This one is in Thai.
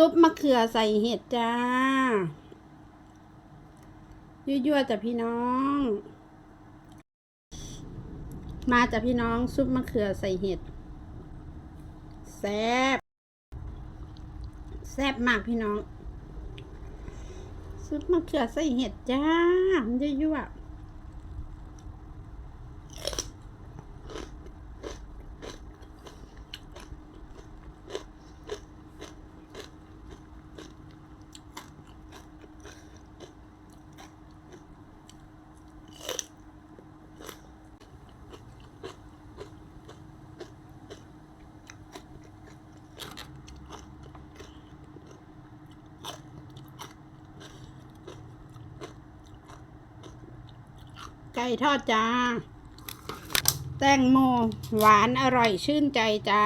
ซุปมะเขือใส่เห็ดจ้า ยั่วๆจ้ะพี่น้อง มาจ้ะพี่น้องซุปมะเขือใส่เห็ด แซ่บ แซ่บมากพี่น้อง ซุปมะเขือใส่เห็ดจ้ายั่วๆ ไก่ทอดจ้า แตงโมหวานอร่อยชื่นใจจ้า